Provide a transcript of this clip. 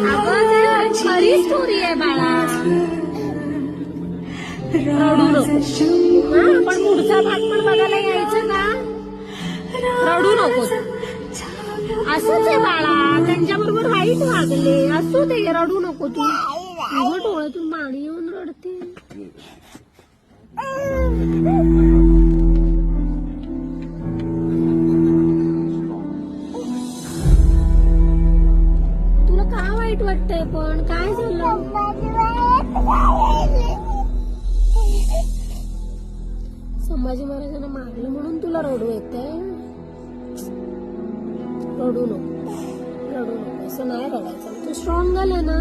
Agora, Cristo, e é barato. रडू नको. हा पण पुढचा भाग पण बघायला यायचं का रडू नको असंच आहे बाळा. त्यांच्या बरोबर वाईट वागले. असू दे रडू नको तू. तुझं डोळ्यातून पाणी येऊन रडते. तुला का वाईट वाटतंय पण? काय झालं? संभाजी महाराजांना मारलं म्हणून तुला रडू येते रडू नको. रडू नको. असं नाही रडायचं. तू स्ट्रॉंग झाला ना?